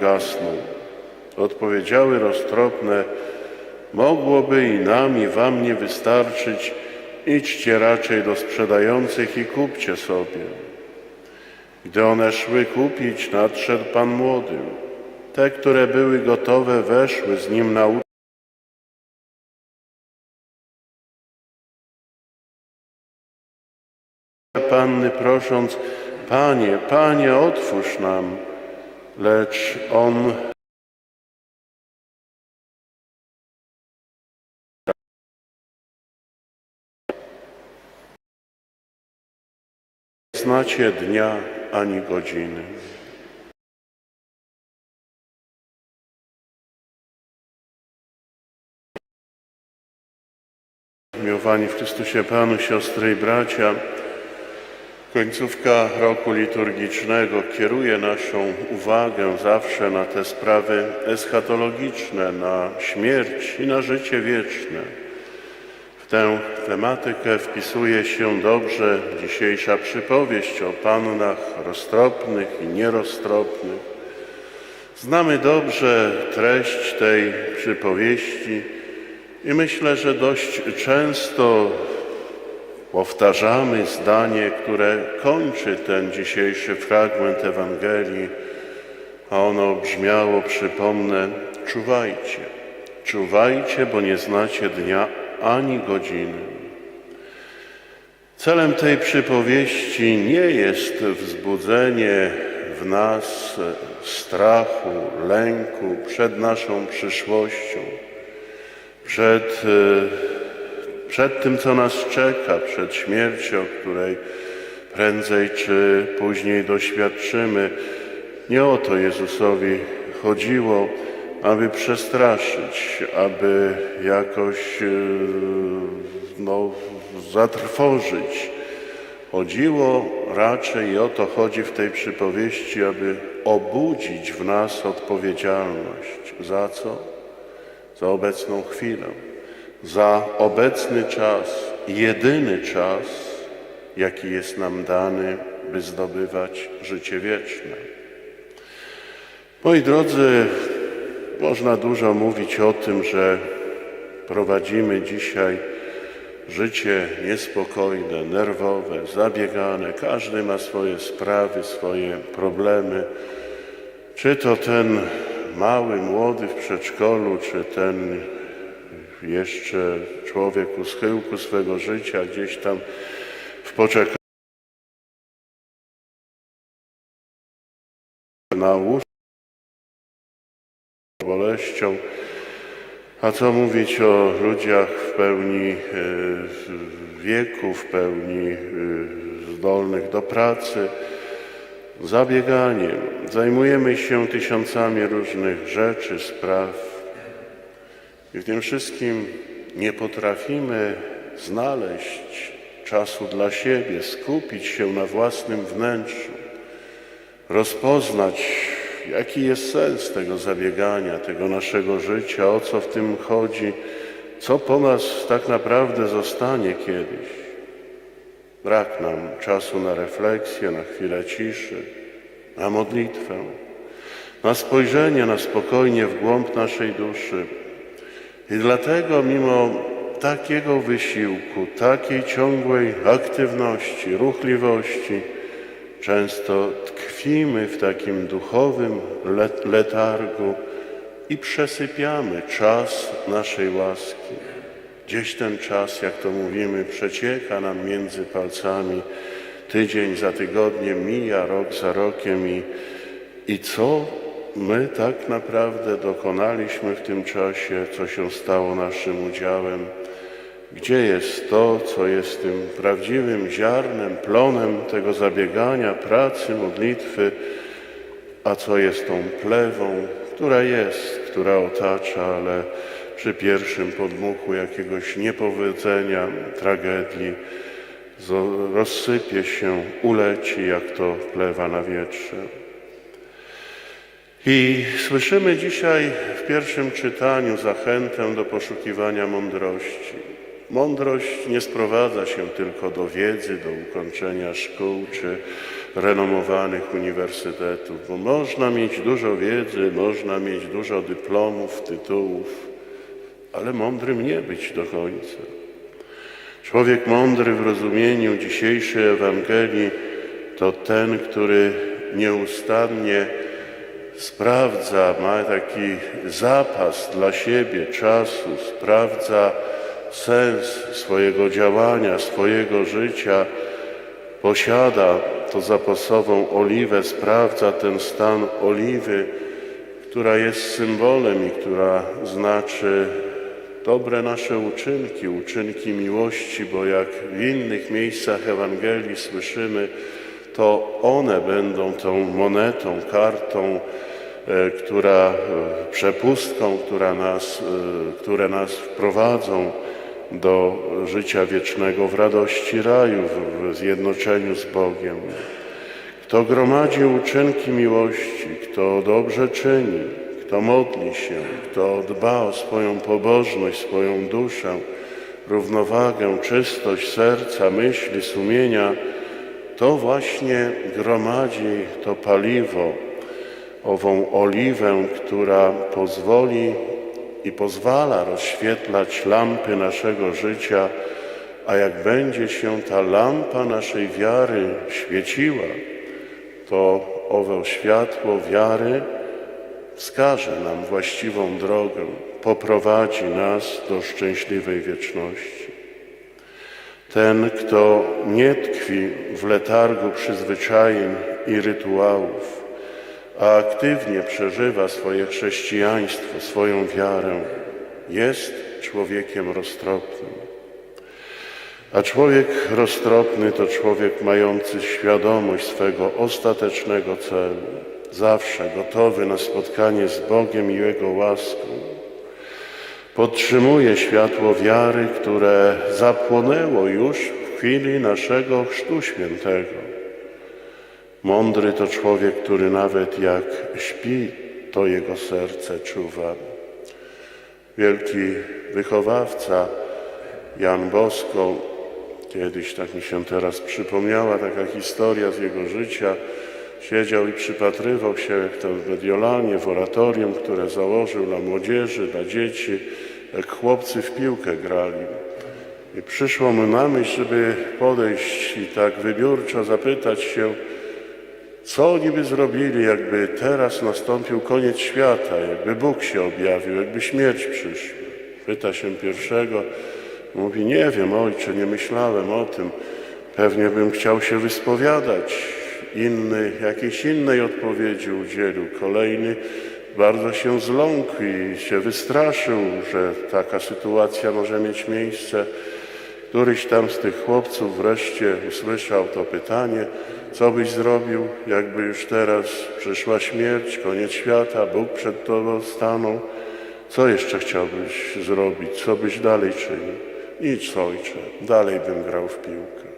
gasną. Odpowiedziały roztropne, mogłoby i nam, i wam nie wystarczyć, idźcie raczej do sprzedających i kupcie sobie. Gdy one szły kupić, nadszedł Pan młody. Te, które były gotowe, weszły z nim na ulicę. Panny prosząc, Panie, Panie, otwórz nam. Lecz on znacie dnia ani godziny. Miłowani w Chrystusie Panu, siostry i bracia, końcówka roku liturgicznego kieruje naszą uwagę zawsze na te sprawy eschatologiczne, na śmierć i na życie wieczne. W tę tematykę wpisuje się dobrze dzisiejsza przypowieść o pannach roztropnych i nieroztropnych. Znamy dobrze treść tej przypowieści i myślę, że dość często powtarzamy zdanie, które kończy ten dzisiejszy fragment Ewangelii, a ono brzmiało, przypomnę, czuwajcie, czuwajcie, bo nie znacie dnia ani godziny. Celem tej przypowieści nie jest wzbudzenie w nas strachu, lęku przed naszą przyszłością, przed, e, przed tym, co nas czeka, przed śmiercią, której prędzej czy później doświadczymy. Nie o to Jezusowi chodziło, aby przestraszyć, aby jakoś e, no, zatrwożyć. Chodziło raczej i o to chodzi w tej przypowieści, aby obudzić w nas odpowiedzialność. Za co? Za obecną chwilę, za obecny czas, jedyny czas, jaki jest nam dany, by zdobywać życie wieczne. Moi drodzy, można dużo mówić o tym, że prowadzimy dzisiaj życie niespokojne, nerwowe, zabiegane. Każdy ma swoje sprawy, swoje problemy. Czy to ten mały, młody w przedszkolu, czy ten jeszcze człowiek u schyłku swego życia, gdzieś tam w poczekaniu na łóżku boleścią. A co mówić o ludziach w pełni e, wieku, w pełni e, zdolnych do pracy, zabieganiem. Zajmujemy się tysiącami różnych rzeczy, spraw i w tym wszystkim nie potrafimy znaleźć czasu dla siebie, skupić się na własnym wnętrzu, rozpoznać, jaki jest sens tego zabiegania, tego naszego życia, o co w tym chodzi, co po nas tak naprawdę zostanie kiedyś. Brak nam czasu na refleksję, na chwilę ciszy, na modlitwę, na spojrzenie na spokojnie w głąb naszej duszy. I dlatego, mimo takiego wysiłku, takiej ciągłej aktywności, ruchliwości, często tkwimy w takim duchowym le- letargu i przesypiamy czas naszej łaski. Gdzieś ten czas, jak to mówimy, przecieka nam między palcami. Tydzień za tygodniem mija, rok za rokiem i, i co my tak naprawdę dokonaliśmy w tym czasie, co się stało naszym udziałem? Gdzie jest to, co jest tym prawdziwym ziarnem, plonem tego zabiegania, pracy, modlitwy, a co jest tą plewą, która jest, która otacza, ale przy pierwszym podmuchu jakiegoś niepowodzenia, tragedii, rozsypie się, uleci, jak to plewa na wietrze. I słyszymy dzisiaj w pierwszym czytaniu zachętę do poszukiwania mądrości. Mądrość nie sprowadza się tylko do wiedzy, do ukończenia szkół czy renomowanych uniwersytetów, bo można mieć dużo wiedzy, można mieć dużo dyplomów, tytułów, ale mądrym nie być do końca. Człowiek mądry w rozumieniu dzisiejszej Ewangelii to ten, który nieustannie sprawdza, ma taki zapas dla siebie czasu, sprawdza sens swojego działania, swojego życia, posiada to zapasową oliwę, sprawdza ten stan oliwy, która jest symbolem i która znaczy dobre nasze uczynki, uczynki miłości, bo jak w innych miejscach Ewangelii słyszymy, to one będą tą monetą, kartą, e, która, e, przepustką, która nas, e, które nas wprowadzą do życia wiecznego w radości raju, w- w zjednoczeniu z Bogiem. Kto gromadzi uczynki miłości, kto dobrze czyni, kto modli się, kto dba o swoją pobożność, swoją duszę, równowagę, czystość serca, myśli, sumienia, to właśnie gromadzi to paliwo, ową oliwę, która pozwoli i pozwala rozświetlać lampy naszego życia, a jak będzie się ta lampa naszej wiary świeciła, to owe światło wiary wskaże nam właściwą drogę, poprowadzi nas do szczęśliwej wieczności. Ten, kto nie tkwi w letargu przyzwyczajeń i rytuałów, a aktywnie przeżywa swoje chrześcijaństwo, swoją wiarę, jest człowiekiem roztropnym. A człowiek roztropny to człowiek mający świadomość swego ostatecznego celu, zawsze gotowy na spotkanie z Bogiem i Jego łaską. Podtrzymuje światło wiary, które zapłonęło już w chwili naszego Chrztu Świętego. Mądry to człowiek, który nawet jak śpi, to jego serce czuwa. Wielki wychowawca Jan Bosko, kiedyś tak mi się teraz przypomniała taka historia z jego życia, siedział i przypatrywał się, jak to w Mediolanie, w oratorium, które założył dla młodzieży, dla dzieci, jak chłopcy w piłkę grali. I przyszło mu na myśl, żeby podejść i tak wybiórczo zapytać się, co oni by zrobili, jakby teraz nastąpił koniec świata, jakby Bóg się objawił, jakby śmierć przyszła? Pyta się pierwszego, mówi, nie wiem, ojcze, nie myślałem o tym. Pewnie bym chciał się wyspowiadać. Inny, jakiejś innej odpowiedzi udzielił. Kolejny bardzo się zląkł i się wystraszył, że taka sytuacja może mieć miejsce. Któryś tam z tych chłopców wreszcie usłyszał to pytanie, co byś zrobił, jakby już teraz przyszła śmierć, koniec świata, Bóg przed tobą stanął. Co jeszcze chciałbyś zrobić? Co byś dalej czynił? Nic, ojcze, dalej bym grał w piłkę.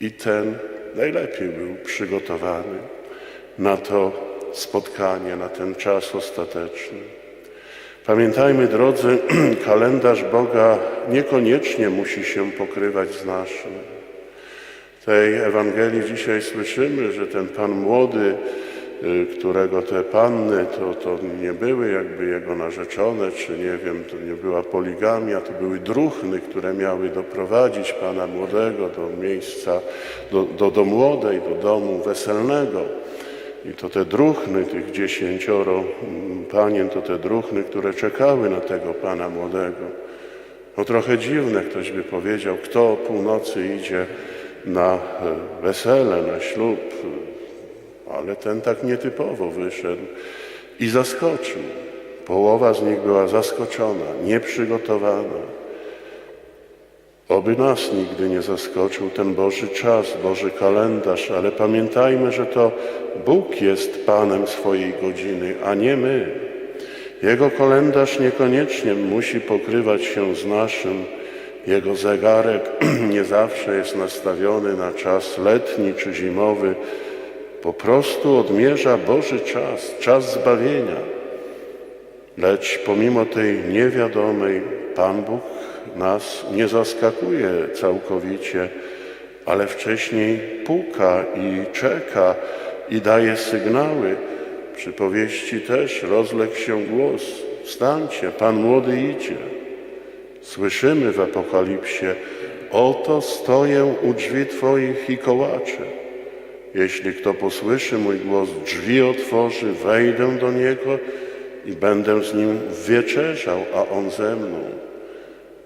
I ten najlepiej był przygotowany na to spotkanie, na ten czas ostateczny. Pamiętajmy, drodzy, kalendarz Boga niekoniecznie musi się pokrywać z naszym. W tej Ewangelii dzisiaj słyszymy, że ten Pan młody, którego te panny to, to nie były jakby jego narzeczone, czy nie wiem, to nie była poligamia, to były druchny, które miały doprowadzić Pana młodego do miejsca, do, do, do młodej, do domu weselnego. I to te druchny, tych dziesięcioro mm, panien, to te druchny, które czekały na tego Pana młodego. No trochę dziwne, ktoś by powiedział, kto o północy idzie na e, wesele, na ślub, ale ten tak nietypowo wyszedł i zaskoczył. Połowa z nich była zaskoczona, nieprzygotowana. Oby nas nigdy nie zaskoczył ten Boży czas, Boży kalendarz, ale pamiętajmy, że to Bóg jest Panem swojej godziny, a nie my. Jego kalendarz niekoniecznie musi pokrywać się z naszym. Jego zegarek nie zawsze jest nastawiony na czas letni czy zimowy. Po prostu odmierza Boży czas, czas zbawienia. Lecz pomimo tej niewiadomej, Pan Bóg nas nie zaskakuje całkowicie, ale wcześniej puka i czeka i daje sygnały. Przy powieści też rozległ się głos: Wstańcie, Pan młody idzie. Słyszymy w Apokalipsie: Oto stoję u drzwi Twoich i kołaczę. Jeśli kto posłyszy mój głos, drzwi otworzy, wejdę do niego i będę z nim wieczerzał, a on ze mną.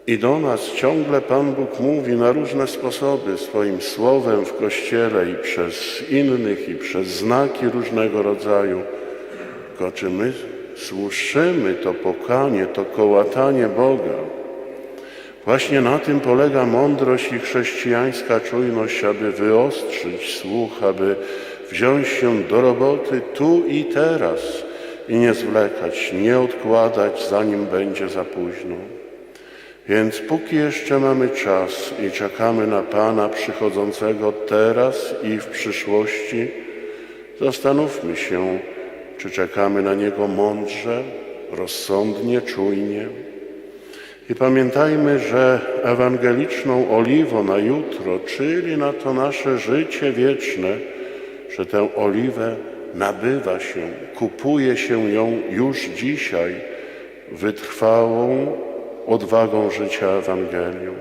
I do nas ciągle Pan Bóg mówi na różne sposoby swoim słowem w Kościele i przez innych, i przez znaki różnego rodzaju. Tylko czy my słyszymy to pokanie, to kołatanie Boga? Właśnie na tym polega mądrość i chrześcijańska czujność, aby wyostrzyć słuch, aby wziąć się do roboty tu i teraz i nie zwlekać, nie odkładać, zanim będzie za późno. Więc póki jeszcze mamy czas i czekamy na Pana przychodzącego teraz i w przyszłości, zastanówmy się, czy czekamy na Niego mądrze, rozsądnie, czujnie. I pamiętajmy, że ewangeliczną oliwą na jutro, czyli na to nasze życie wieczne, że tę oliwę nabywa się, kupuje się ją już dzisiaj wytrwałą odwagą życia Ewangelią.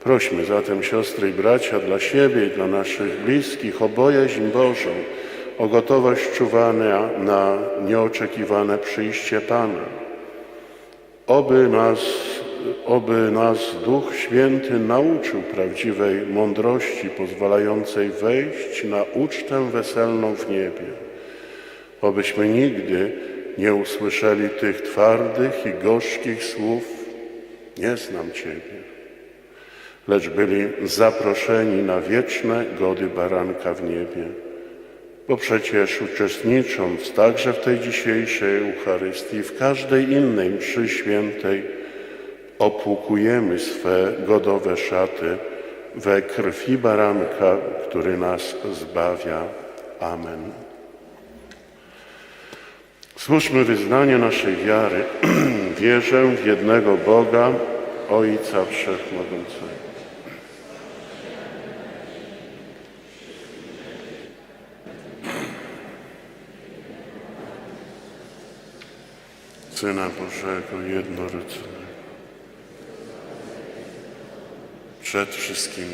Prośmy zatem siostry i bracia dla siebie i dla naszych bliskich o bojaźń Bożą, o gotowość czuwania na nieoczekiwane przyjście Pana. Oby nas, oby nas Duch Święty nauczył prawdziwej mądrości pozwalającej wejść na ucztę weselną w niebie. Obyśmy nigdy nie usłyszeli tych twardych i gorzkich słów Nie znam Ciebie, lecz byli zaproszeni na wieczne gody baranka w niebie. Bo przecież uczestnicząc także w tej dzisiejszej Eucharystii, w każdej innej mszy świętej, opłukujemy swe godowe szaty we krwi baranka, który nas zbawia. Amen. Słuszmy wyznanie naszej wiary. Wierzę w jednego Boga, Ojca Wszechmogącego. Syna Bożego jednorodzonego. Przed wszystkimi